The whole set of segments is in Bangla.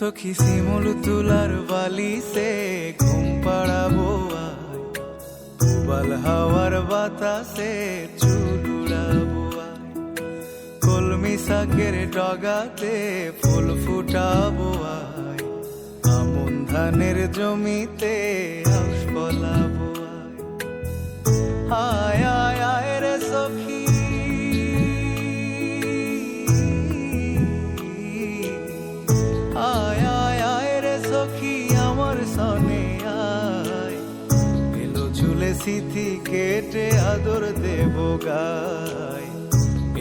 সখী শিমুল তুলার বালিতে ঘুম পাড়াবো আয়। হাওয়ার বাতাসে চুল কলমি শাকের ডগাতে ফুল ফুটাবো আয়। আমন ধানের জমিতে আউশ সনে আয়। এলো চুলে সিথি কেটে আদর দেব গায়।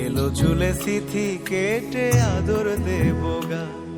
এলো চুলে সিথি কেটে আদর দেব গায়।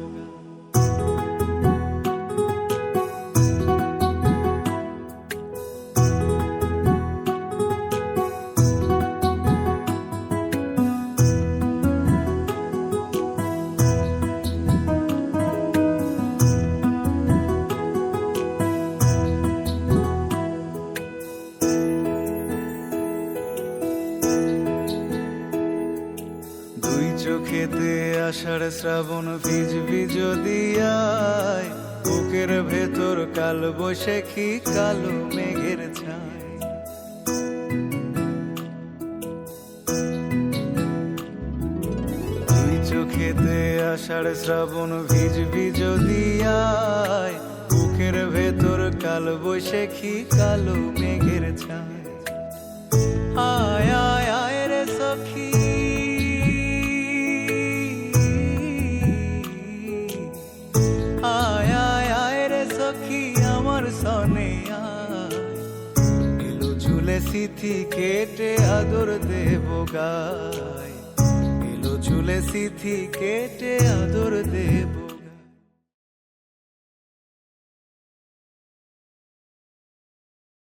চোখেতে আষাঢ় শ্রাবণ ভিজবি যদি আয় বুকের ভেতর কাল বৈশাখী কালো মেঘের ছায় চোখেতে আষাঢ় শ্রাবণ ভিজবি যদি আয় বুকের ভেতর কাল বৈশাখী কালো মেঘের ছায় এলো ঝুলে সিথি কেটে আদর দেব গায়। এলো ঝুলে সিথি কেটে আদর দেব